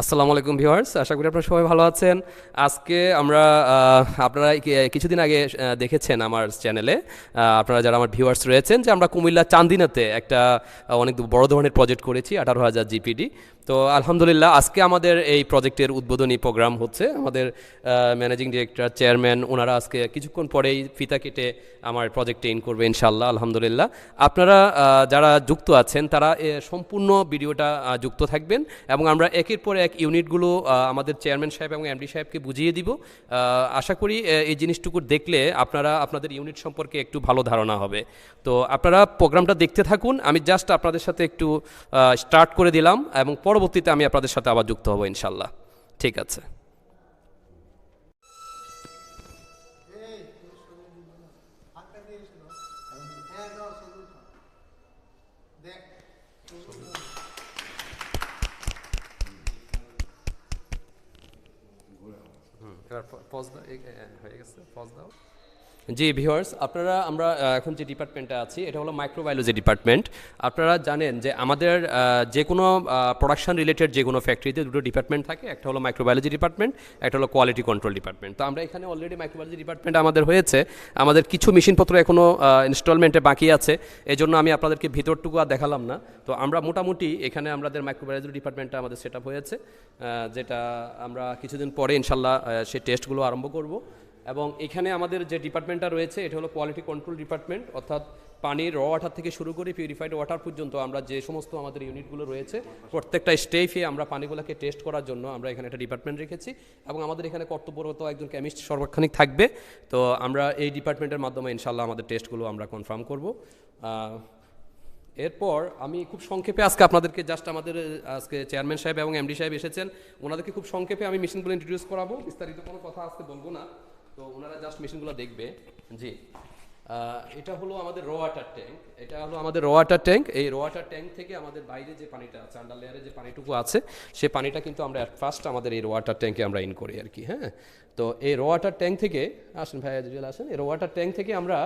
আসসালামু আলাইকুম ভিউয়ার্স, আশা করি আপনারা সবাই ভালো আছেন। আজকে আমরা আপনারা কিছুদিন আগে দেখেছেন আমার চ্যানেলে আপনারা যারা আমার ভিউয়ার্স রয়েছেন যে আমরা কুমিল্লা চান্দিনাতে একটা অনেক বড় ধরনের প্রজেক্ট করেছি, আঠারো হাজার জিপিডি। তো আলহামদুলিল্লাহ, আজকে আমাদের এই প্রজেক্টের উদ্বোধনী প্রোগ্রাম হচ্ছে। আমাদের ম্যানেজিং ডিরেক্টর, চেয়ারম্যান, ওনারা আজকে কিছুক্ষণ পরেই ফিতা কেটে আমার প্রজেক্টে ইন করবে ইনশাল্লাহ আলহামদুলিল্লাহ। আপনারা যারা যুক্ত আছেন, তারা সম্পূর্ণ ভিডিওটা যুক্ত থাকবেন এবং আমরা একের পর এক ইউনিটগুলো আমাদের চেয়ারম্যান সাহেব এবং এমডি সাহেবকে বুঝিয়ে দিব। আশা করি এই জিনিসটুকু দেখলে আপনারা, আপনাদের ইউনিট সম্পর্কে একটু ভালো ধারণা হবে। তো আপনারা প্রোগ্রামটা দেখতে থাকুন। আমি জাস্ট আপনাদের সাথে একটু স্টার্ট করে দিলাম এবং পরবর্তীতে আমি আপনাদের সাথে আবার যুক্ত হব ইনশাল্লাহ ঠিক আছে। পজ দাও হয়ে গেছে পজ দাও। জি ভিউয়ার্স আপনারা, আমরা এখন যে ডিপার্টমেন্টে আছি, এটা হলো মাইক্রোবায়োলজি ডিপার্টমেন্ট আপনারা জানেন যে আমাদের যে কোনো প্রোডাকশন রিলেটেড যে কোনো ফ্যাক্টরিতে দুটো ডিপার্টমেন্ট থাকে, একটা হলো মাইক্রোবায়োলজি ডিপার্টমেন্ট একটা হলো কোয়ালিটি কন্ট্রোল ডিপার্টমেন্ট তো আমরা এখানে অলরেডি মাইক্রোবায়োলজি ডিপার্টমেন্ট আমাদের হয়েছে। আমাদের কিছু মেশিনপত্র এখনও ইনস্টলমেন্টে বাকি আছে। এই জন্য আমি আপনাদেরকে ভিতরটুকু আর দেখালাম না। তো আমরা মোটামুটি এখানে আমাদের মাইক্রোবায়োলজি ডিপার্টমেন্টটা আমাদের সেট হয়েছে যেটা আমরা কিছুদিন পরে, ইনশাল্লাহ সেই টেস্টগুলো আরম্ভ করব। এবং এখানে আমাদের যে ডিপার্টমেন্টটা রয়েছে, এটা হলো কোয়ালিটি কন্ট্রোল ডিপার্টমেন্ট অর্থাৎ পানির র ওয়াটার থেকে শুরু করে পিউরিফাইড ওয়াটার পর্যন্ত আমরা যে সমস্ত আমাদের ইউনিটগুলো রয়েছে, প্রত্যেকটা স্টেপে আমরা পানিগুলোকে টেস্ট করার জন্য আমরা এখানে একটা ডিপার্টমেন্ট রেখেছি। এবং আমাদের এখানে কর্তব্যরত একজন কেমিস্ট সর্বাক্ষণিক থাকবে। তো আমরা এই ডিপার্টমেন্টের মাধ্যমে ইনশাল্লাহ আমাদের টেস্টগুলো আমরা কনফার্ম করব। এরপর আমি খুব সংক্ষেপে আজকে আপনাদেরকে জাস্ট আমাদের আজকে চেয়ারম্যান সাহেব এবং এমডি সাহেব এসেছেন। ওনাদেরকে খুব সংক্ষেপে আমি মেশিনগুলো ইন্ট্রোডিউস করাবো। বিস্তারিত কোনো কথা আজকে বলব না। তো ওনারা জাস্ট মেশিনগুলো দেখবে। জি। এটা হলো আমাদের র ওয়াটার ট্যাঙ্ক এটা হলো আমাদের র ওয়াটার ট্যাঙ্ক এই র ওয়াটার ট্যাঙ্ক থেকে আমাদের বাইরে যে পানিটা আছে আন্ডার লেয়ারে যে পানিটুকু আছে, সে পানিটা কিন্তু আমরা ফার্স্ট আমাদের এই ওয়াটার ট্যাঙ্কে আমরা ইন করি আর কি হ্যাঁ? তো এই রো ওয়াটার ট্যাঙ্ক থেকে, আসেন ভাইয়া যদি আসেন, এই রো ওয়াটার ট্যাঙ্ক থেকে আমরা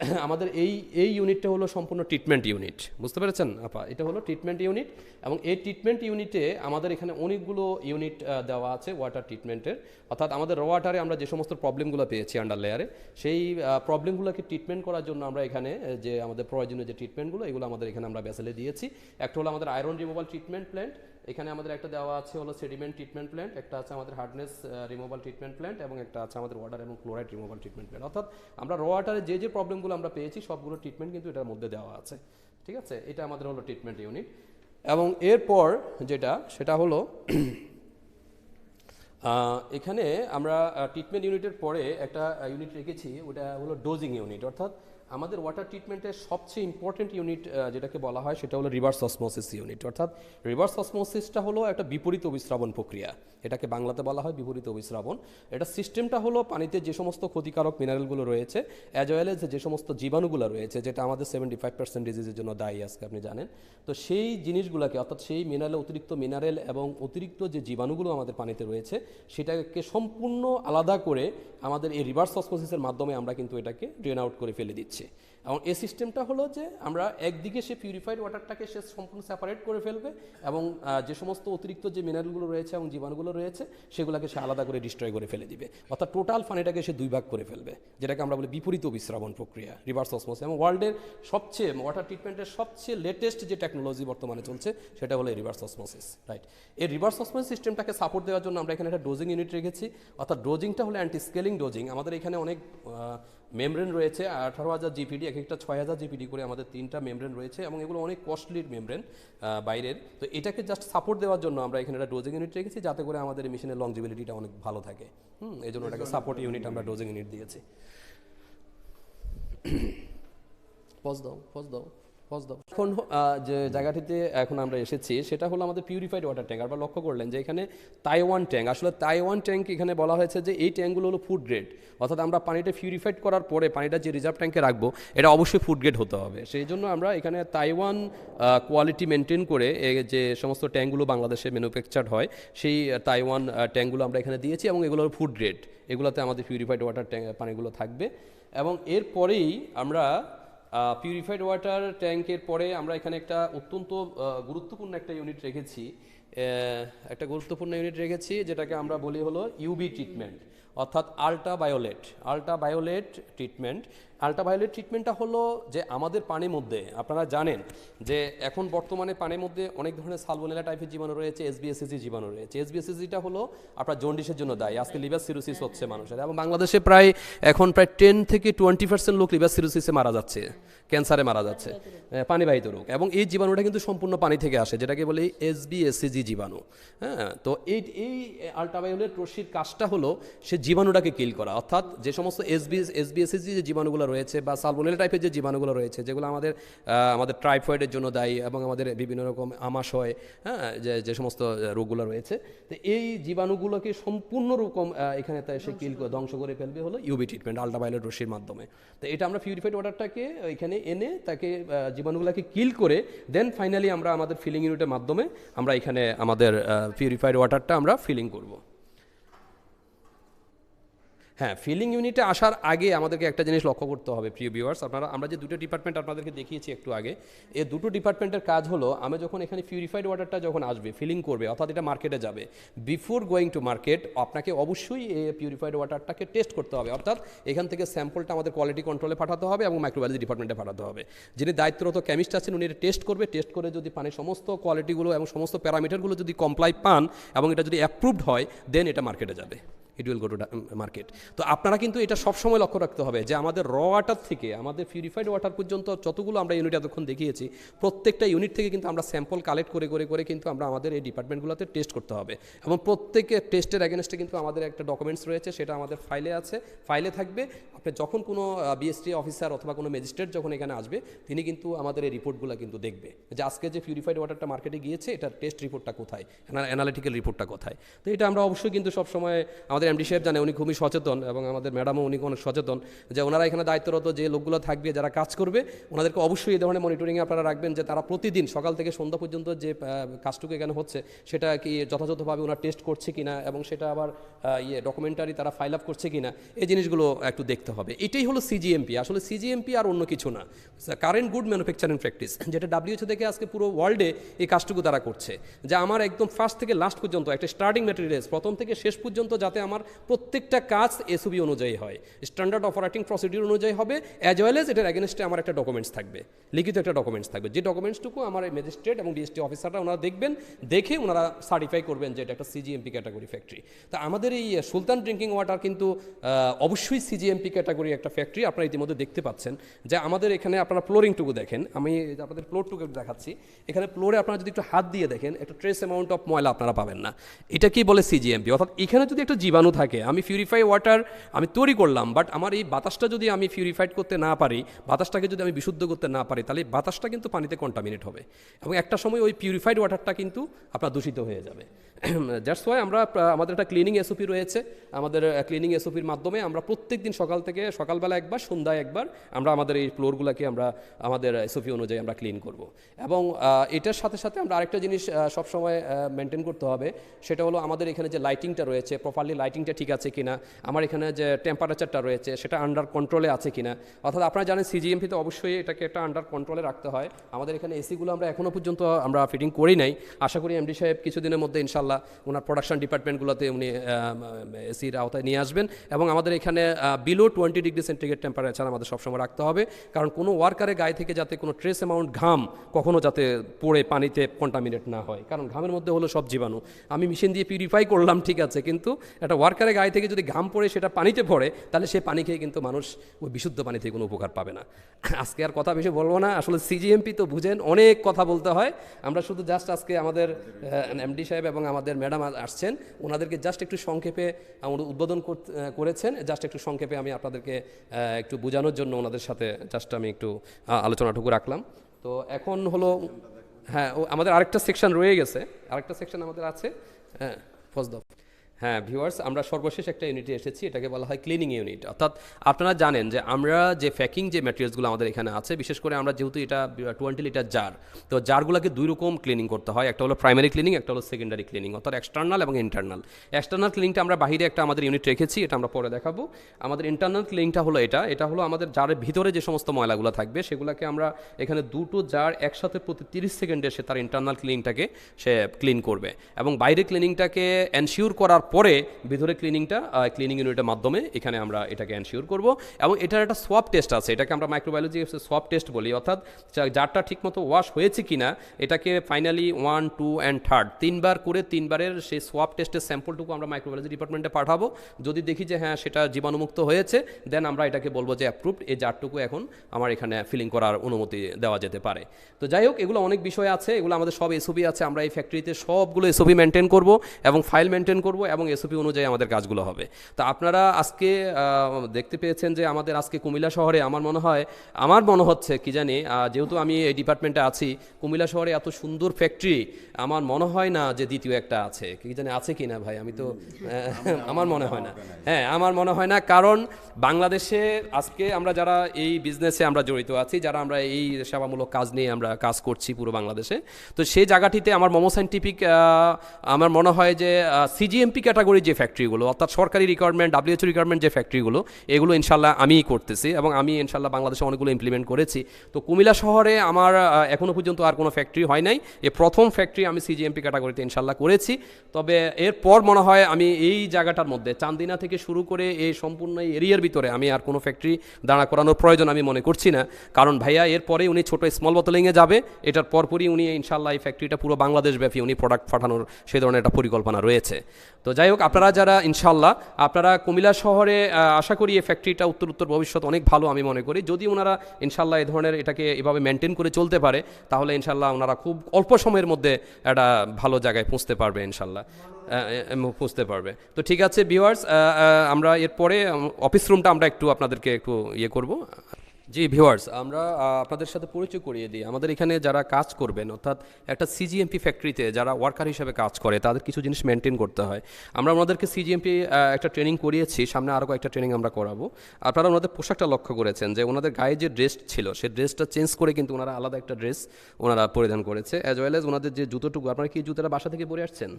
আমাদের এই এই ইউনিটটা হলো সম্পূর্ণ ট্রিটমেন্ট ইউনিট বুঝতে পেরেছেন, আপা? এটা হলো ট্রিটমেন্ট ইউনিট এবং এই ট্রিটমেন্ট ইউনিটে আমাদের এখানে অনেকগুলো ইউনিট দেওয়া আছে ওয়াটার ট্রিটমেন্টের অর্থাৎ আমাদের র ওয়াটারে আমরা যে সমস্ত প্রবলেমগুলো পেয়েছি আন্ডার লেয়ারে সেই প্রবলেমগুলোকে ট্রিটমেন্ট করার জন্য আমরা এখানে যে আমাদের প্রয়োজনীয় যে ট্রিটমেন্টগুলো এগুলো আমাদের এখানে আমরা বেসেলে দিয়েছি। একটা হলো আমাদের আয়রন রিমুভাল ট্রিটমেন্ট প্ল্যান্ট এখানে আমাদের একটা দেওয়া আছে হলো সেডিমেন্ট ট্রিটমেন্ট প্ল্যান্ট একটা আছে আমাদের হার্ডনেস রিমুভাল ট্রিটমেন্ট প্ল্যান্ট এবং একটা আছে আমাদের ওয়াটার এবং ক্লোরাইড রিমুভাল ট্রিটমেন্ট প্ল্যান্ট অর্থাৎ আমরা র ওয়াটারে যে যে প্রবলেমগুলো আমরা পেয়েছি, সবগুলো ট্রিটমেন্ট কিন্তু এটার মধ্যে দেওয়া আছে। ঠিক আছে? এটা আমাদের হলো ট্রিটমেন্ট ইউনিট এবং এরপর যেটা, সেটা হলো এখানে আমরা ট্রিটমেন্ট ইউনিটের পরে একটা ইউনিট রেখেছি, ওটা হলো ডোজিং ইউনিট অর্থাৎ আমাদের ওয়াটার ট্রিটমেন্টের সবচেয়ে ইম্পর্টেন্ট ইউনিট যেটাকে বলা হয়, সেটা হলো রিভার্স অসমোসিস ইউনিট অর্থাৎ রিভার্স অসমোসিসটা হলো একটা বিপরীত অবিশ্রাবণ প্রক্রিয়া। এটাকে বাংলাতে বলা হয় বিপরীত অবিশ্রাবণ এটা সিস্টেমটা হলো পানিতে যে সমস্ত ক্ষতিকারক মিনারেলগুলো রয়েছে অ্যাজ ওয়েল এজ যে সমস্ত জীবাণুগুলো রয়েছে, যেটা আমাদের সেভেন্টি ফাইভ পার্সেন্ট ডিজিজের জন্য দায়ী আজকে আপনি জানেন। তো সেই জিনিসগুলোকে, অর্থাৎ সেই মিনারেল অতিরিক্ত মিনারেল এবং অতিরিক্ত যে জীবাণুগুলো আমাদের পানিতে রয়েছে, সেটাকে সম্পূর্ণ আলাদা করে আমাদের এই রিভার্স অসমোসিসের মাধ্যমে আমরা কিন্তু এটাকে ড্রেন আউট করে ফেলে দিচ্ছি। এবং এই সিস্টেমটা হলো যে আমরা একদিকে সে পিউরিফাইড ওয়াটারটাকে সে সম্পূর্ণ সেপারেট করে ফেলবে এবং যে সমস্ত অতিরিক্ত যে মিনারেলগুলো রয়েছে এবং জীবাণুগুলো রয়েছে, সেগুলোকে সে আলাদা করে ডিস্ট্রয় করে ফেলে দিবে। অর্থাৎ টোটাল পানিটাকে সে দুই ভাগ করে ফেলবে, যেটাকে আমরা বলি বিপরীত বিশ্রাবণ প্রক্রিয়া রিভার্স অসমোসিস এবং ওয়ার্ল্ডের সবচেয়ে ওয়াটার ট্রিটমেন্টের সবচেয়ে লেটেস্ট যে টেকনোলজি বর্তমানে চলছে, সেটা হলো রিভার্স অসমোসিস রাইট এই রিভার্স অসমোসিস সিস্টেমটাকে সাপোর্ট দেওয়ার জন্য আমরা এখানে একটা ডোজিং ইউনিট রেখেছি। অর্থাৎ ডোজিংটা হলো অ্যান্টি স্কেলিং ডোজিং আমাদের এখানে অনেক মেমব্রেন রয়েছে আঠারো হাজার জিপিডি, এক একটা ছয় হাজার জিপিডি করে আমাদের তিনটা মেমব্রেন রয়েছে, এবং এগুলো অনেক কস্টলির মেমব্রেন বাইরের। তো এটাকে জাস্ট সাপোর্ট দেওয়ার জন্য আমরা এখানে একটা ডোজিং ইউনিট রেখেছি, যাতে করে আমাদের মেশিনের লংজিবিলিটিটা অনেক ভালো থাকে। হুম, এই জন্য এটাকে সাপোর্ট ইউনিট আমরা ডোজিং ইউনিট দিয়েছি। পজ দাও পজ দাও। এখন যে জায়গাটিতে এখন আমরা এসেছি, সেটা হলো আমাদের পিউরিফাইড ওয়াটার ট্যাঙ্ক আবার লক্ষ্য করলেন যে এখানে তাইওয়ান ট্যাঙ্ক আসলে তাইওয়ান ট্যাঙ্ক এখানে বলা হয়েছে যে এই ট্যাঙ্কগুলো হলো ফুড গ্রেড অর্থাৎ আমরা পানিটা পিউরিফাইড করার পরে পানিটা যে রিজার্ভ ট্যাঙ্কে রাখব, এটা অবশ্যই ফুড গ্রেড হতে হবে। সেই জন্য আমরা এখানে তাইওয়ান কোয়ালিটি মেনটেন করে যে সমস্ত ট্যাঙ্কগুলো বাংলাদেশে ম্যানুফ্যাকচার্ড হয়, সেই তাইওয়ান ট্যাঙ্কগুলো আমরা এখানে দিয়েছি এবং এগুলো ফুড গ্রেড এগুলোতে আমাদের পিউরিফাইড ওয়াটার ট্যাঙ্ক পানিগুলো থাকবে। এবং এরপরেই আমরা পিউরিফাইড ওয়াটার ট্যাঙ্কের পরে আমরা এখানে একটা অত্যন্ত গুরুত্বপূর্ণ একটা ইউনিট রেখেছি। একটা গুরুত্বপূর্ণ ইউনিট রেখেছি, যেটাকে আমরা বলি হলো ইউবি ট্রিটমেন্ট অর্থাৎ ultra violet ultra violet treatment ultra violet ট্রিটমেন্টটা হলো যে আমাদের পানির মধ্যে, আপনারা জানেন যে এখন বর্তমানে পানির মধ্যে অনেক ধরনের সালবোনেলা টাইপের জীবাণু রয়েছে এসবিএসএসি জীবাণু রয়েছে। এসবিএসএসিটা হলো আপনার জন্ডিসের জন্য দায়ী। আজকে লিভার সিরোসিস হচ্ছে মানুষের এবং বাংলাদেশে প্রায় এখন প্রায় টেন থেকে টোয়েন্টি পার্সেন্ট লোক লিভার সিরোসিসে মারা যাচ্ছে ক্যান্সারে মারা যাচ্ছে পানিবাহিত রোগ। এবং এই জীবাণুটা কিন্তু সম্পূর্ণ পানি থেকে আসে, যেটাকে বলি এসবিএসসিজি জীবাণু। হ্যাঁ তো এই এই আল্ট্রাভায়োলেট রশ্মির কাজটা হলো সে জীবাণুটাকে কিল করা। অর্থাৎ যে সমস্ত এসবি এসবিএসসিজি যে জীবাণুগুলো রয়েছে বা সালবোনেল টাইপের যে জীবাণুগুলো রয়েছে, যেগুলো আমাদের আমাদের ট্রাইফয়েডের জন্য দায়ী এবং আমাদের বিভিন্ন রকম আমাশয় হ্যাঁ যে যে সমস্ত রোগগুলো রয়েছে, তো এই জীবাণুগুলোকে সম্পূর্ণ রকম এখানে তাই সে কিল ধ্বংস করে ফেলবে হলো ইউবি ট্রিটমেন্ট আল্ট্রাভায়োলেট রশ্মির মাধ্যমে। তো এটা আমরা পিউরিফাইড ওয়াটারটাকে এখানে এনে তাকে জীবাণুগুলোকে কিল করে দেন ফাইনালি আমরা আমাদের ফিলিং ইউনিটের মাধ্যমে আমরা এখানে আমাদের পিউরিফাইড ওয়াটারটা আমরা ফিলিং করব। হ্যাঁ ফিলিং ইউনিটে আসার আগে আমাদেরকে একটা জিনিস লক্ষ্য করতে হবে, প্রিয় ভিউয়ার্স আপনারা, আমরা যে দুটো ডিপার্টমেন্ট আপনাদেরকে দেখিয়েছি একটু আগে এই দুটো ডিপার্টমেন্টের কাজ হলো, আমি যখন এখানে পিউরিফাইড ওয়াটারটা যখন আসবে ফিলিং করবে, অর্থাৎ এটা মার্কেটে যাবে বিফোর গোয়িং টু মার্কেট আপনাকে অবশ্যই এই পিউরিফাইড ওয়াটারটাকে টেস্ট করতে হবে, অর্থাৎ এখান থেকে স্যাম্পলটা আমাদের কোয়ালিটি কন্ট্রোলে পাঠাতে হবে এবং মাইক্রোবায়োলজি ডিপার্টমেন্টে পাঠাতে হবে। যিনি দায়িত্বরত কেমিস্ট আছেন, উনি এটা টেস্ট করবে টেস্ট করে যদি পানির সমস্ত কোয়ালিটিগুলো এবং সমস্ত প্যারামিটারগুলো যদি কমপ্লাই পান এবং এটা যদি অ্যাপ্রুভড হয় দেন এটা মার্কেটে যাবে। It will go to market তো আপনারা কিন্তু এটা সবসময় লক্ষ্য রাখতে হবে যে আমাদের র ওয়াটার থেকে, আমাদের পিউরিফাইড ওয়াটার পর্যন্ত যতগুলো আমরা ইউনিট এতক্ষণ দেখিয়েছি, প্রত্যেকটা ইউনিট থেকে কিন্তু আমরা স্যাম্পল কালেক্ট করে করে করে কিন্তু আমরা আমাদের এই ডিপার্টমেন্টগুলোতে টেস্ট করতে হবে। এবং প্রত্যেকের টেস্টের অ্যাগেনস্টে কিন্তু আমাদের একটা ডকুমেন্টস রয়েছে, সেটা আমাদের ফাইলে আছে। ফাইলে থাকবে, আপনি যখন কোনো বিএসটি অফিসার অথবা কোনো ম্যাজিস্ট্রেট যখন এখানে আসবে, তিনি কিন্তু আমাদের এই রিপোর্টগুলো কিন্তু দেখবে। যে আজকে যে পিউরিফাইড ওয়াটারটা মার্কেটে গিয়েছে, এটার টেস্ট রিপোর্টটা কোথায়? অ্যানালিটিক্যাল রিপোর্টটা কোথায়? তো এটা আমরা অবশ্যই কিন্তু সবসময় আমাদের এমডি সাহেব জানে, উনি খুবই সচেতন এবং আমাদের ম্যাডামও উনি অনেক সচেতন যে ওনারা এখানে দায়িত্বরত যে লোকগুলো থাকবে, যারা কাজ করবে, ওনাদেরকে অবশ্যই এই ধরনের মনিটরিংয়ে আপনারা রাখবেন যে তারা প্রতিদিন সকাল থেকে সন্ধ্যা পর্যন্ত যে কাজটুকু এখানে হচ্ছে, সেটা কি যথাযথভাবে ওনারা টেস্ট করছে কিনা এবং সেটা আবার ইয়ে ডকুমেন্টারি তারা ফাইল আপ করছে কিনা, এই জিনিসগুলো একটু দেখতে হবে। এটাই হলো সিজিএমপি আসলে সিজিএমপি আর অন্য কিছু না। কারেন্ট গুড ম্যানুফ্যাকচারিং প্র্যাকটিস যেটা ডাব্লিউএইচও থেকে আজকে পুরো ওয়ার্ল্ডে এই কাজটুকু তারা করছে। যে আমার একদম ফার্স্ট থেকে লাস্ট পর্যন্ত একটা স্টার্টিং ম্যাটেরিয়ালস প্রথম থেকে শেষ পর্যন্ত যাতে আমার প্রত্যেকটা কাজ এসওবি অনুযায়ী হয়। স্ট্যান্ডার্ড অপারেটিং প্রসিডিউর অনুযায়ী হবে অ্যাজ ওয়েল এজ এটার অ্যাগেনস্টে আমার একটা ডকুমেন্টস থাকবে। লিখিত একটা ডকুমেন্টস থাকবে। যে ডকুমেন্টসটুকু আমার ম্যাজিস্ট্রেট এবং বিএসটি অফিসাররা ওনারা দেখবেন, দেখে ওনারা সার্টিফাই করবেন যে এটা একটা সিজিএমপি ক্যাটাগরি ফ্যাক্টরি তা আমাদের এই সুলতান ড্রিঙ্কিং ওয়াটার কিন্তু অবশ্যই সিজিএমপি ক্যাটাগরি একটা ফ্যাক্টরি আপনারা ইতিমধ্যে দেখতে পাচ্ছেন। যে আমাদের এখানে আপনারা ফ্লোরিংটুকু দেখেন। আমি আপনাদের ফ্লোরটুকু দেখাচ্ছি। এখানে ফ্লোরে আপনারা যদি একটু হাত দিয়ে দেখেন, একটা ট্রেস অ্যামাউন্ট অফ ময়লা আপনারা পাবেন না। এটা কি বলে সিজিএমপি অর্থাৎ এখানে যদি একটা জীবাণু থাকে। আমি পিউরিফাই ওয়াটার আমি তৈরি করলাম বাট আমার এই বাতাসটা যদি আমি পিউরিফাইড করতে না পারি, বাতাসটাকে যদি আমি বিশুদ্ধ করতে না পারি, তাহলে বাতাসটা কিন্তু পানিতে কন্টামিনেট হবে। এবং একটা সময় ওই পিউরিফাইড ওয়াটারটা কিন্তু আপনার দূষিত হয়ে যাবে। দ্যাটস ওয়াই আমরা আমাদের একটা ক্লিনিং এসওপি রয়েছে। আমাদের ক্লিনিং এসওপির মাধ্যমে আমরা প্রত্যেক দিন সকাল থেকে সকালবেলা একবার, সন্ধ্যায় একবার আমরা আমাদের এই ফ্লোরগুলোকে আমরা, আমাদের এসওপি অনুযায়ী আমরা ক্লিন করব। এবং এটার সাথে সাথে আমরা আরেকটা জিনিস সবসময় মেনটেন করতে হবে, সেটা হলো আমাদের এখানে যে লাইটিংটা রয়েছে প্রপারলি লাইটিংটা ঠিক আছে কিনা, আমার এখানে যে টেম্পারেচারটা রয়েছে, সেটা আন্ডার কন্ট্রোলে আছে কিনা। অর্থাৎ আপনারা জানেন সিজিএমপিতে অবশ্যই এটাকে একটা আন্ডার কন্ট্রোলে রাখতে হয়। আমাদের এখানে এসিগুলো আমরা এখনও পর্যন্ত আমরা ফিটিং করি নাই। আশা করি এমডি সাহেব কিছুদিনের মধ্যে ইনশাল্লাহ ওনার প্রোডাকশন ডিপার্টমেন্টগুলোতে উনি এসির আওতায় নিয়ে আসবেন। এবং আমাদের এখানে below twenty degree centigrade temperature আমাদের সবসময় রাখতে হবে। কারণ কোনো ওয়ার্কারের গায়ে থেকে যাতে কোনো ট্রেস অ্যামাউন্ট ঘাম কখনো যাতে পড়ে পানিতে কন্টামিনেট না হয়। কারণ ঘামের মধ্যে হলো সব জীবাণু। আমি মেশিন দিয়ে পিউরিফাই করলাম, ঠিক আছে, কিন্তু একটা ওয়ার্কারের গায়ে থেকে যদি ঘাম পড়ে, সেটা পানিতে পড়ে, তাহলে সে পানি খেয়ে কিন্তু মানুষ ওই বিশুদ্ধ পানি থেকে কোনো উপকার পাবে না। আজকে আর কথা বেশি বলব না। আসলে সিজিএমপি তো বুঝেন, অনেক কথা বলতে হয়। আমরা শুধু জাস্ট আজকে আমাদের এমডি সাহেব এবং আমাদের ম্যাডাম আসছেন, ওনাদেরকে জাস্ট একটু সংক্ষেপে আমার উদ্বোধন করেছেন জাস্ট একটু সংক্ষেপে আমি আপনাদেরকে একটু বোঝানোর জন্য ওনাদের সাথে জাস্ট আমি একটু আলোচনাটুকু রাখলাম। তো এখন হলো হ্যাঁ আমাদের আরেকটা সেকশন রয়ে গেছে, আরেকটা সেকশন আমাদের আছে হ্যাঁ ফজদফ হ্যাঁ ভিউয়ার্স আমরা সর্বশেষ একটা ইউনিটে এসেছি, এটাকে বলা হয় ক্লিনিং ইউনিট অর্থাৎ আপনারা জানেন যে আমরা যে ফ্যাকিং যে ম্যাটেরিয়ালসগুলো আমাদের এখানে আছে, বিশেষ করে আমরা যেহেতু এটা টোয়েন্টি লিটার জার তো জারগুলোকে দুই রকম ক্লিনিং করতে হয়। একটা হলো প্রাইমারি ক্লিনিং একটা হলো সেকেন্ডারি ক্লিনিং অর্থাৎ এক্সটার্নাল এবং ইন্টারনাল এক্সটার্নাল ক্লিনিংটা আমরা বাইরে একটা আমাদের ইউনিট রেখেছি, এটা আমরা পরে দেখাবো। আমাদের ইন্টারনাল ক্লিনিংটা হলো এটা এটা হলো আমাদের জারের ভিতরে যে সমস্ত ময়লাগুলো থাকবে, সেগুলোকে আমরা এখানে দুটো জার একসাথে প্রতি তিরিশ সেকেন্ডে সে তার ইন্টারনাল ক্লিনিংটাকে সে ক্লিন করবে। এবং বাইরে ক্লিনিংটাকে এনশিওর করার পরে ভিতরে ক্লিনিংটা ক্লিনিং ইউনিটের মাধ্যমে এখানে আমরা এটাকে এনশিওর করব এবং এটার একটা সোয়াব টেস্ট আছে। এটাকে আমরা মাইক্রোবায়োলজি সোয়াব টেস্ট বলি। অর্থাৎ জারটা ঠিকমতো ওয়াশ হয়েছে কিনা, এটাকে finally one two and third তিনবার করে তিনবারের সেই সোয়াব টেস্টের স্যাম্পলটুকু আমরা মাইক্রোবায়োলজি ডিপার্টমেন্টে পাঠাবো। যদি দেখি যে হ্যাঁ সেটা জীবাণুমুক্ত হয়েছে দেন আমরা এটাকে বলব যে অ্যাপ্রুভড এই জারটুকু এখন আমার এখানে ফিলিং করার অনুমতি দেওয়া যেতে পারে। তো যাই হোক, এগুলো অনেক বিষয় আছে। এগুলো আমাদের সব এসওপি আছে। আমরা এই ফ্যাক্টরিতে সবগুলো এসওপি মেনটেন করব এবং ফাইল মেনটেন করব এবং এসওপি অনুযায়ী আমাদের কাজগুলো হবে। তো আপনারা আজকে দেখতে পেয়েছেন যে আমাদের আজকে কুমিল্লা শহরে আমার মনে হয় আমার মনে হচ্ছে কি জানি যেহেতু আমি এই ডিপার্টমেন্টে আছি কুমিল্লা শহরে এত সুন্দর ফ্যাক্টরি আমার মনে হয় না যে দ্বিতীয় একটা আছে। কি জানি আছে কি না ভাই? আমি তো আমার মনে হয় না। হ্যাঁ আমার মনে হয় না কারণ বাংলাদেশে আজকে আমরা যারা এই বিজনেসে আমরা জড়িত আছি যারা আমরা এই সেবামূলক কাজ নিয়ে আমরা কাজ করছি পুরো বাংলাদেশে তো সেই জায়গাটিতে আমার মোমো সাইন্টিফিক আমার মনে হয় যে সিজিএমপি ক্যাটাগরির যে ফ্যাক্টরিগুলো অর্থাৎ সরকারি রিকোয়ারমেন্ট ডাব্লিউএচও রিকোয়ারমেন্ট যে ফ্যাক্টরিগুলো এগুলো ইনশাল্লাহ আমিই করতেছি এবং আমি ইনশাল্লাহ বাংলাদেশে অনেকগুলো ইমপ্লিমেন্ট করেছি। তো কুমিল্লা শহরে আমার আহ, এখনও পর্যন্ত আর কোনো ফ্যাক্টরি হয় নাই। এ প্রথম ফ্যাক্টরি আমি সিজিএমপি ক্যাটাগরিতে ইনশাল্লাহ করেছি। তবে এরপর মনে হয় আমি এই জায়গাটার মধ্যে চান্দিনা থেকে শুরু করে এই সম্পূর্ণ এরিয়ার ভিতরে আমি আর কোনো ফ্যাক্টরি দাঁড়া করানোর প্রয়োজন আমি মনে করছি না। কারণ ভাইয়া এরপরে উনি ছোট স্মল বোতলিংয়ে যাবে। এটার পরপরই উনি ইনশাল্লাহ এই ফ্যাক্টরিটা পুরো বাংলাদেশ ব্যাপী উনি প্রোডাক্ট পাঠানোর সেই ধরনের একটা পরিকল্পনা রয়েছে। তো যাই হোক, আপনারা যারা ইনশাল্লাহ আপনারা কুমিল্লা শহরে আশা করি এই ফ্যাক্টরিটা উত্তর উত্তর ভবিষ্যৎ অনেক ভালো, আমি মনে করি। যদি ওনারা ইনশাল্লাহ এই ধরনের এটাকে এভাবে মেনটেন করে চলতে পারে, তাহলে ইনশাল্লাহ ওনারা খুব অল্প সময়ের মধ্যে একটা ভালো জায়গায় পৌঁছতে পারবে ইনশাল্লাহ পৌঁছতে পারবে। তো ঠিক আছে ভিউয়ার্স আমরা এরপরে অফিস রুমটা আমরা একটু আপনাদেরকে একটু ইয়ে করব। জি ভিউয়ার্স আমরা আপনাদের সাথে পরিচয় করিয়ে দিই। আমাদের এখানে যারা কাজ করবেন অর্থাৎ একটা সিজিএমপি ফ্যাক্টরিতে যারা ওয়ার্কার হিসেবে কাজ করে তাদের কিছু জিনিস মেনটেন করতে হয়। আমরা ওনাদেরকে সিজিএমপি একটা ট্রেনিং করিয়েছি সামনে আরও কয়েকটা ট্রেনিং আমরা করাবো। আপনারা ওনাদের পোশাকটা লক্ষ্য করেছেন যে ওনাদের গায়ে যে ড্রেস ছিল সেই ড্রেসটা চেঞ্জ করে কিন্তু ওনারা আলাদা একটা ড্রেস ওনারা পরিধান করেছে। অ্যাজ ওয়েল এজ ওনাদের যে জুতোটুকু আপনারা কি জুতোটা বাসা থেকে পরে আসছেন?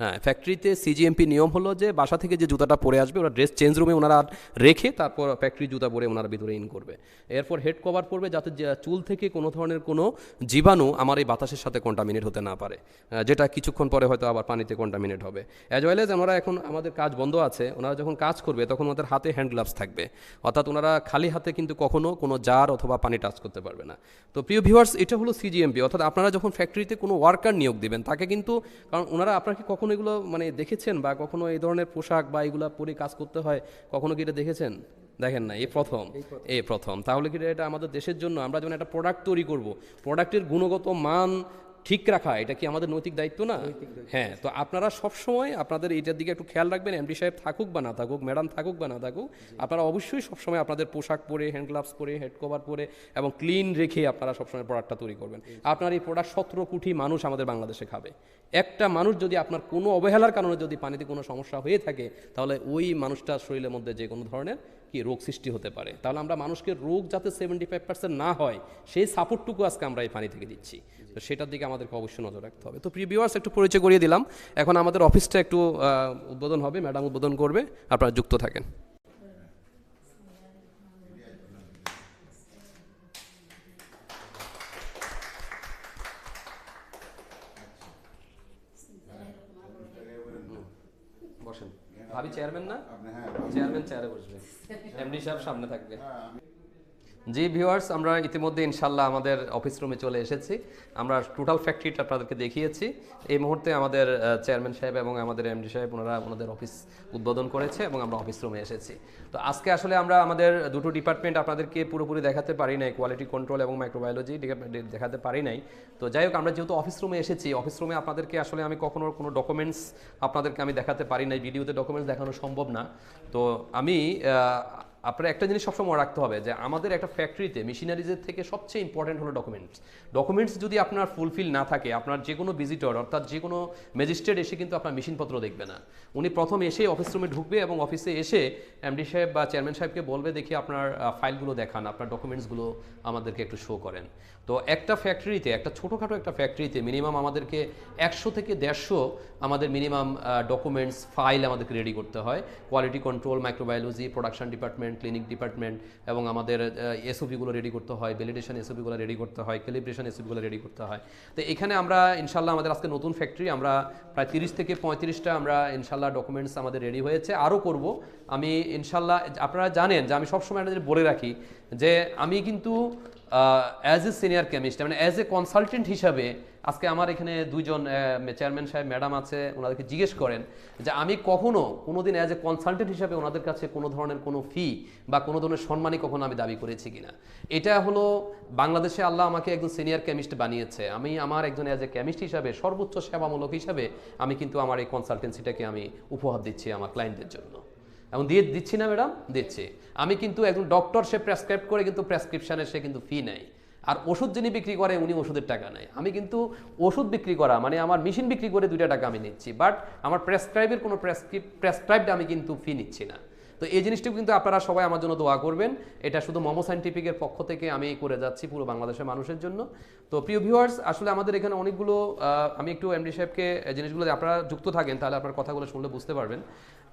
হ্যাঁ ফ্যাক্টরিতে সিজিএমপি নিয়ম হলো যে বাসা থেকে যে জুতাটা পরে আসবে ওরা ড্রেস চেঞ্জ রুমে ওনারা রেখে তারপর ফ্যাক্টরি জুতা পরে ওনারা ভিতরে ইন করবে। এরপর হেড কভার পরবে যাতে চুল থেকে কোনো ধরনের কোনো জীবাণু আমার এই বাতাসের সাথে কন্টামিনেট হতে না পারে। যেটা কিছুক্ষণ পরে হয়তো আবার পানিতে কন্টামিনেট হবে। অ্যাজ ওয়েল এজ আমরা এখন আমাদের কাজ বন্ধ আছে। ওনারা যখন কাজ করবে, তখন ওদের হাতে হ্যান্ড গ্লাভস থাকবে। অর্থাৎ ওনারা খালি হাতে কিন্তু কখনো কোনো জার অথবা পানি টাচ করতে পারবে না। তো প্রিয় ভিউয়ার্স এটা হলো সিজিএমপি অর্থাৎ আপনারা যখন ফ্যাক্টরিতে কোনো ওয়ার্কার নিয়োগ দিবেন, তাকে কিন্তু, কারণ ওনারা আপনাকে কখনো এগুলো মানে দেখেছেন? বা কখনো এই ধরনের পোশাক বা এগুলো পরে কাজ করতে হয়? কখনো কি এটা দেখেছেন? দেখেন না এই প্রথম এই প্রথম। তাহলে কি এটা আমাদের দেশের জন্য আমরা যখন একটা প্রোডাক্ট তৈরি করব প্রোডাক্টের গুণগত মান ঠিক রাখা এটা কি আমাদের নৈতিক দায়িত্ব না? হ্যাঁ তো আপনারা সবসময় আপনাদের এইটার দিকে একটু খেয়াল রাখবেন এমডি সাহেব থাকুক বা না থাকুক ম্যাডাম থাকুক বা না থাকুক আপনারা অবশ্যই সবসময় আপনাদের পোশাক পরে হ্যান্ড গ্লাভস পরে হেড কভার পরে এবং ক্লিন রেখে আপনারা সবসময় প্রোডাক্টটা তৈরি করবেন। আপনার এই প্রোডাক্ট সতেরো কোটি মানুষ আমাদের বাংলাদেশে খাবে। একটা মানুষ যদি আপনার কোনো অবহেলার কারণে যদি পানিতে কোনো সমস্যা হয়ে থাকে তাহলে ওই মানুষটার শরীরের মধ্যে যে কোনো ধরনের কি রোগ সৃষ্টি হতে পারে। তাহলে আমরা মানুষকে রোগ যাতে সেভেন্টি ফাইভ পার্সেন্ট না হয় সেই সাপোর্টটুকু আজকে আমরা এই পানি থেকে দিচ্ছি। তো সেটার দিকে আমাদেরকে অবশ্যই নজর রাখতে হবে। তো প্রিভিউয়ার্স একটু পরিচয় করিয়ে দিলাম। এখন আমাদের অফিসটা একটু উদ্বোধন হবে ম্যাডাম উদ্বোধন করবে আপনারা যুক্ত থাকেন। বসেন। ভাবি চেয়ারম্যান না? চেয়ারম্যান চেয়ারে বসবে। এমডি সাহেব সামনে থাকবে। জি ভিউয়ার্স আমরা ইতিমধ্যে ইনশাল্লাহ আমাদের অফিস রুমে চলে এসেছি। আমরা টোটাল ফ্যাক্টরিটা আপনাদেরকে দেখিয়েছি। এই মুহূর্তে আমাদের চেয়ারম্যান সাহেব এবং আমাদের এমডি সাহেব, ওনারা ওনাদের অফিস উদ্বোধন করেছে এবং আমরা অফিস রুমে এসেছি। তো আজকে আসলে আমরা আমাদের দুটো ডিপার্টমেন্ট আপনাদেরকে পুরোপুরি দেখাতে পারি নাই কোয়ালিটি কন্ট্রোল এবং মাইক্রোবায়োলজি দেখাতে পারি নাই। তো যাই হোক, আমরা যেহেতু অফিস রুমে এসেছি অফিস রুমে আপনাদেরকে আসলে আমি কখনো কোনো ডকুমেন্টস আপনাদেরকে আমি দেখাতে পারি নাই, ভিডিওতে ডকুমেন্টস দেখানো সম্ভব না। তো আমি আপনারা একটা জিনিস সবসময় রাখতে হবে যে আমাদের একটা ফ্যাক্টরিতে মেশিনারিজের থেকে সবচেয়ে ইম্পর্টেন্ট হলো ডকুমেন্টস ডকুমেন্টস যদি আপনার ফুলফিল না থাকে, আপনার যে কোনো ভিজিটর অর্থাৎ যে কোনো ম্যাজিস্ট্রেট এসে কিন্তু আপনার মেশিনপত্র দেখবে না। উনি প্রথম এসে অফিস রুমে ঢুকবে এবং অফিসে এসে এমডি সাহেব বা চেয়ারম্যান সাহেবকে বলবে, দেখি আপনার ফাইলগুলো দেখান, আপনার ডকুমেন্টসগুলো আমাদেরকে একটু শো করেন। তো একটা ফ্যাক্টরিতে একটা ছোটোখাটো একটা ফ্যাক্টরিতে মিনিমাম আমাদেরকে একশো থেকে দেড়শো আমাদের মিনিমাম ডকুমেন্টস ফাইল আমাদেরকে রেডি করতে হয়। Quality control microbiology production department clinic department এবং আমাদের এসওপিগুলো রেডি করতে হয় ভ্যালিডেশন এসওপিগুলো রেডি করতে হয় ক্যালিব্রেশন এসওপিগুলো রেডি করতে হয়। তো এখানে আমরা ইনশাল্লাহ আমাদের আজকে নতুন ফ্যাক্টরি আমরা প্রায় তিরিশ থেকে পঁয়ত্রিশটা আমরা ইনশাল্লাহ ডকুমেন্টস আমাদের রেডি হয়েছে। আরও করব। আমি ইনশাল্লাহ আপনারা জানেন যে আমি সবসময় আপনাদের বলে রাখি যে আমি কিন্তু অ্যাজ এ সিনিয়র কেমিস্ট মানে অ্যাজ এ কনসালটেন্ট হিসাবে আজকে আমার এখানে দুইজন চেয়ারম্যান সাহেব ম্যাডাম আছে ওনাদেরকে জিজ্ঞেস করেন যে আমি কখনো কোনোদিন অ্যাজ এ কনসালটেন্ট হিসাবে ওনাদের কাছে কোনো ধরনের কোনো ফি বা কোনো ধরনের সম্মানই কখনো আমি দাবি করেছি কিনা। এটা হলো, বাংলাদেশে আল্লাহ আমাকে একজন সিনিয়র কেমিস্ট বানিয়েছে। আমি আমার একজন অ্যাজ এ কেমিস্ট হিসাবে, সর্বোচ্চ সেবামূলক হিসাবে আমি কিন্তু আমার এই কনসালটেন্সিটাকে আমি উপহার দিচ্ছি আমার ক্লায়েন্টদের জন্য। এবং দিয়ে দিচ্ছি না ম্যাডাম? দিচ্ছে। আমি কিন্তু একজন ডক্টর সে প্রেসক্রাইব করে কিন্তু প্রেসক্রিপশানে সে কিন্তু ফি নেয়। আর ওষুধ যিনি বিক্রি করে, উনি ওষুধের টাকা নেয়। আমি কিন্তু ওষুধ বিক্রি করা মানে আমার মেশিন বিক্রি করে দুইটা টাকা আমি নিচ্ছি। বাট আমার প্রেসক্রাইবের কোনো প্রেসক্রিপ প্রেসক্রাইবড আমি কিন্তু ফি নিচ্ছি না। তো এই জিনিসটিও কিন্তু আপনারা সবাই আমার জন্য দোয়া করবেন। এটা শুধু মমো সাইন্টিফিকের পক্ষ থেকে আমি করে যাচ্ছি পুরো বাংলাদেশের মানুষের জন্য। তো প্রিয় ভিউয়ার্স আসলে আমাদের এখানে অনেকগুলো আমি একটু এমডি সাহেবকে জিনিসগুলো আপনারা যুক্ত থাকেন, তাহলে আপনার কথাগুলো শুনলে বুঝতে পারবেন।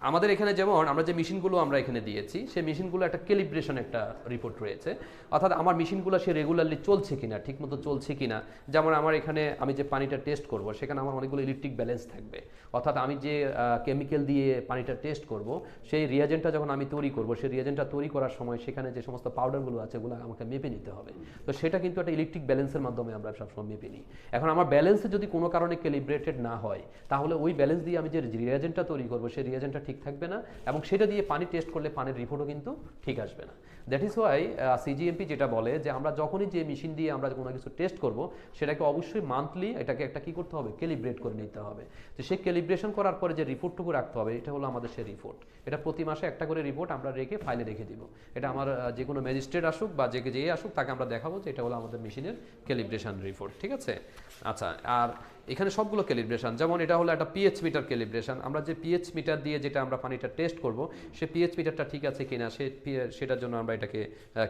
আমাদের এখানে যেমন, আমরা যে মেশিনগুলো আমরা এখানে দিয়েছি, সেই মেশিনগুলো একটা ক্যালিব্রেশন একটা রিপোর্ট রয়েছে। অর্থাৎ আমার মেশিনগুলো সে রেগুলারলি চলছে কিনা, ঠিকমতো চলছে কিনা, যেমন আমার এখানে আমি যে পানিটা টেস্ট করব, সেখানে আমার অনেকগুলো ইলেকট্রিক ব্যালেন্স থাকবে। অর্থাৎ আমি যে কেমিক্যাল দিয়ে পানিটা টেস্ট করব, সেই রিয়াজেন্টটা যখন আমি তৈরি করব, সেই রিয়াজেন্টটা তৈরি করার সময় সেখানে যে সমস্ত পাউডারগুলো আছে, ওগুলো আমাকে মেপে নিতে হবে। তো সেটা কিন্তু একটা ইলেকট্রিক ব্যালেন্সের মাধ্যমে আমরা সবসময় মেপে নিই। এখন আমার ব্যালেন্সে যদি কোনো কারণে ক্যালিব্রেটেড না হয়, তাহলে ওই ব্যালেন্স দিয়ে আমি যে রিয়াজেন্টটা তৈরি করব, সেই রিয়াজেন্টটা ঠিক থাকবে না এবং সেটা দিয়ে পানি টেস্ট করলে পানির রিপোর্টও কিন্তু ঠিক আসবে না। দ্যাট ইজ ওয়াই সিজিএমপি যেটা বলে যে আমরা যখনই যে মেশিন দিয়ে আমরা কোনো কিছু টেস্ট করব, সেটাকে অবশ্যই মান্থলি এটাকে একটা কি করতে হবে? ক্যালিব্রেট করে নিতে হবে। তো সেই ক্যালিব্রেশন করার পরে যে রিপোর্টটুকু রাখতে হবে, এটা হলো আমাদের সেই রিপোর্ট এটা প্রতি মাসে একটা করে রিপোর্ট আমরা রেখে ফাইলে রেখে দিব। এটা আমার যে কোনো ম্যাজিস্ট্রেট আসুক বা যে যে আসুক, তাকে আমরা দেখাবো যে এটা হলো আমাদের মেশিনের ক্যালিব্রেশন রিপোর্ট ঠিক আছে? আচ্ছা আর এখানে সবগুলো ক্যালিব্রেশন যেমন এটা হলো একটা পিএইচ মিটার ক্যালিব্রেশন আমরা যে পিএইচ মিটার দিয়ে যেটা আমরা পানিটা টেস্ট করব, সে পিএইচ মিটারটা ঠিক আছে কিনা, সে সেটার জন্য আমরা এটাকে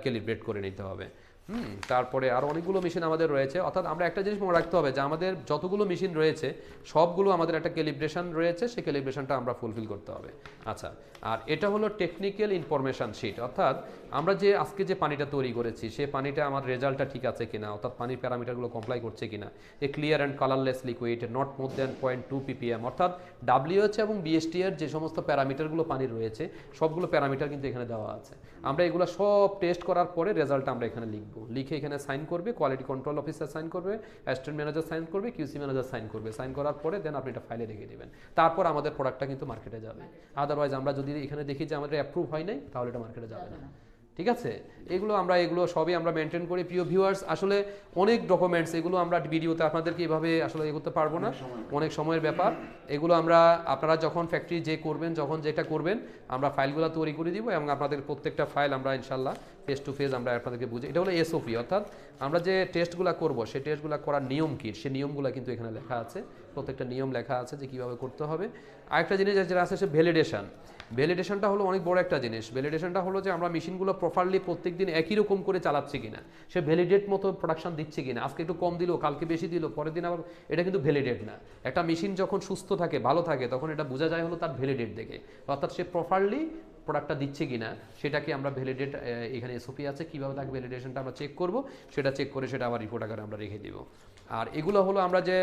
ক্যালিব্রেট করে নিতে হবে। হুম, তারপরে আরও অনেকগুলো মেশিন আমাদের রয়েছে। অর্থাৎ আমরা একটা জিনিস মনে রাখতে হবে যে, আমাদের যতগুলো মেশিন রয়েছে, সবগুলো আমাদের একটা ক্যালিব্রেশন রয়েছে, সেই ক্যালিব্রেশনটা আমরা ফুলফিল করতে হবে। আচ্ছা আর এটা হলো টেকনিক্যাল ইনফরমেশন শিট অর্থাৎ আমরা যে আজকে যে পানিটা তৈরি করেছি সেই পানিটা আমার রেজাল্টটা ঠিক আছে কিনা, অর্থাৎ পানির প্যারামিটারগুলো কমপ্লাই করছে কিনা, a clear and colourless liquid not more than point two PPM অর্থাৎ ডাব্লিউএইচ এবং বিএসটি এর যে সমস্ত প্যারামিটারগুলো পানির রয়েছে, সবগুলো প্যারামিটার কিন্তু এখানে দেওয়া আছে। আমরা এগুলো সব টেস্ট করার পরে রেজাল্টটা আমরা এখানে লিখব। লিখে এখানে সাইন করবে কোয়ালিটি কন্ট্রোল অফিসার সাইন করবে অ্যাসিস্ট্যান্ট ম্যানেজার সাইন করবে কিউসি ম্যানেজার সাইন করবে। সাইন করার পরে দেন আপনি এটা ফাইলে রেখে দেবেন। তারপর আমাদের প্রোডাক্টটা কিন্তু মার্কেটে যাবে। আদারওয়াইজ আমরা যদি এখানে দেখি যে আমাদের অ্যাপ্রুভ হয় নাই তাহলে এটা মার্কেটে যাবে না। ঠিক আছে? এগুলো আমরা এগুলো সবই আমরা মেনটেন করি। প্রিয় ভিউয়ার্স আসলে অনেক ডকুমেন্টস এগুলো আমরা ভিডিওতে আপনাদেরকে এভাবে আসলে এগোতে পারব না। অনেক সময়ের ব্যাপার। এগুলো আমরা আপনারা যখন ফ্যাক্টরি যে করবেন যখন যেটা করবেন আমরা ফাইলগুলো তৈরি করে দিব এবং আপনাদের প্রত্যেকটা ফাইল আমরা ইনশাল্লাহ ফেস টু ফেস আমরা আপনাদেরকে বুঝি এটা হলো এসওপি অর্থাৎ আমরা যে টেস্টগুলো করব সেই টেস্টগুলো করার নিয়ম কী? সেই নিয়মগুলো কিন্তু এখানে লেখা আছে। প্রত্যেকটা নিয়ম লেখা আছে যে কীভাবে করতে হবে। আরেকটা জিনিস যেটা আছে সে ভ্যালিডেশন ভ্যালিডেশনটা হলো অনেক বড় একটা জিনিস। ভ্যালিডেশনটা হলো যে আমরা মেশিনগুলো প্রপারলি প্রত্যেক দিন একই রকম করে চালাচ্ছি কিনা। সে ভ্যালিডেট মতো প্রোডাকশন দিচ্ছে কিনা। আজকে একটু কম দিল, কালকে বেশি দিল, পরের দিন আবার এটা কিন্তু ভ্যালিডেট না। একটা মেশিন যখন সুস্থ থাকে, ভালো থাকে, তখন এটা বোঝা যায় হলো তার ভ্যালিডেট দেখে। অর্থাৎ সে প্রপারলি প্রোডাক্টটা দিচ্ছে কিনা, সেটাকে আমরা ভ্যালিডেট এখানে এসওপি আছে, কীভাবে তাকে ভ্যালিডেশনটা আমরা চেক করব, সেটা চেক করে সেটা আবার রিপোর্ট আকারে আমরা রেখে দেবো। আর এগুলো হলো আমরা যে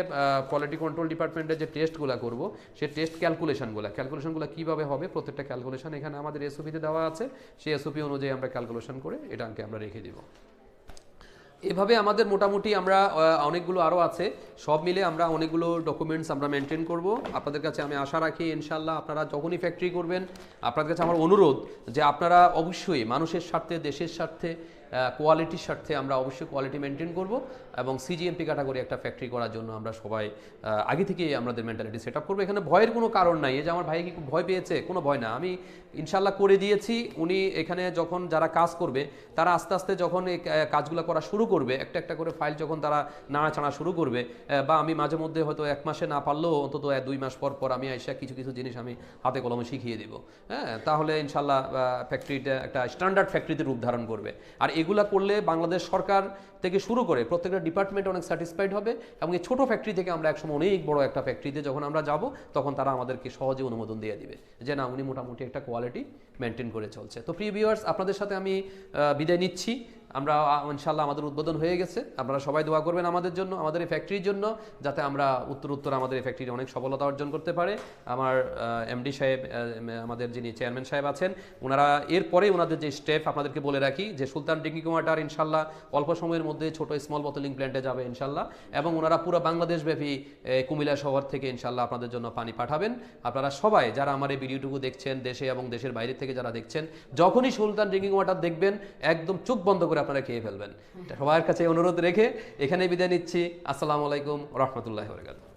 কোয়ালিটি কন্ট্রোল ডিপার্টমেন্টের যে টেস্টগুলো করব, সে টেস্ট ক্যালকুলেশনগুলো ক্যালকুলেশনগুলো কীভাবে হবে, প্রত্যেকটা ক্যালকুলেশন এখানে আমাদের এসওপিতে দেওয়া আছে, সেই এসওপি অনুযায়ী আমরা ক্যালকুলেশন করে এটাকে আমরা রেখে দিব। এভাবে আমাদের মোটামুটি আমরা অনেকগুলো আরও আছে। সব মিলে আমরা অনেকগুলো ডকুমেন্টস আমরা মেনটেন করব। আপনাদের কাছে আমি আশা রাখি ইনশাল্লাহ আপনারা যখনই ফ্যাক্টরি করবেন, আপনাদের কাছে আমার অনুরোধ যে আপনারা অবশ্যই মানুষের স্বার্থে, দেশের স্বার্থে কোয়ালিটির স্বার্থে আমরা অবশ্যই কোয়ালিটি মেনটেন করব। এবং সিজিএমপি ক্যাটাগরি একটা ফ্যাক্টরি করার জন্য আমরা সবাই আগে থেকেই আমাদের মেন্টালিটি সেট আপ করব। এখানে ভয়ের কোনো কারণ নাই। যে আমার ভাই কি ভয় পেয়েছে? কোনো ভয় না। আমি ইনশাল্লাহ করে দিয়েছি। উনি এখানে যখন যারা কাজ করবে, তারা আস্তে আস্তে যখন এই কাজগুলো করা শুরু করবে, একটা একটা করে ফাইল যখন তারা নাড়াচাড়া শুরু করবে বা আমি মাঝে মধ্যে হয়তো এক মাসে না পারলেও অন্তত দুই মাস পর পর আমি আইসা কিছু কিছু জিনিস আমি হাতে কলমে শিখিয়ে দিব। হ্যাঁ তাহলে ইনশাল্লাহ ফ্যাক্টরিটা একটা স্ট্যান্ডার্ড ফ্যাক্টরিতে রূপ ধারণ করবে। আর এগুলা করলে বাংলাদেশ সরকার থেকে শুরু করে প্রত্যেকটা ডিপার্টমেন্ট অনেক স্যাটিসফাইড হবে এবং এই ছোটো ফ্যাক্টরি থেকে আমরা একসময় অনেক বড় একটা ফ্যাক্টরিতে যখন আমরা যাব, তখন তারা আমাদেরকে সহজে অনুমোদন দিয়ে দিবে যে, না, উনি মোটামুটি একটা কোয়ালিটি মেনটেন করে চলছে। তো প্রিয় ভিউয়ার্স আপনাদের সাথে আমি বিদায় নিচ্ছি। আমরা ইনশাল্লাহ আমাদের উদ্বোধন হয়ে গেছে। আপনারা সবাই দোয়া করবেন আমাদের জন্য, আমাদের এই ফ্যাক্টরির জন্য, যাতে আমরা উত্তর উত্তর আমাদের এই ফ্যাক্টরি অনেক সফলতা অর্জন করতে পারে। আমার এমডি সাহেব আমাদের যিনি চেয়ারম্যান সাহেব আছেন, ওনারা এরপরে ওনাদের যে স্টেপ আপনাদেরকে বলে রাখি যে সুলতান ড্রিঙ্কিং ওয়াটার ইনশাল্লাহ অল্প সময়ের মধ্যে ছোট স্মল বোতলিং প্ল্যান্টে যাবে ইনশাল্লাহ এবং ওনারা পুরো বাংলাদেশব্যাপী কুমিল্লা শহর থেকে ইনশাল্লাহ আপনাদের জন্য পানি পাঠাবেন। আপনারা সবাই যারা আমার এই ভিডিওটুকু দেখছেন, দেশে এবং দেশের বাইরে থেকে যারা দেখছেন, যখনই সুলতান ড্রিঙ্কিং ওয়াটার দেখবেন, একদম চোখ বন্ধ করে আপনারা খেয়ে ফেলবেন। সবার কাছে অনুরোধ রেখে এখানে বিদায় নিচ্ছি। আসসালামু আলাইকুম রহমতুল্লাহ বরকাত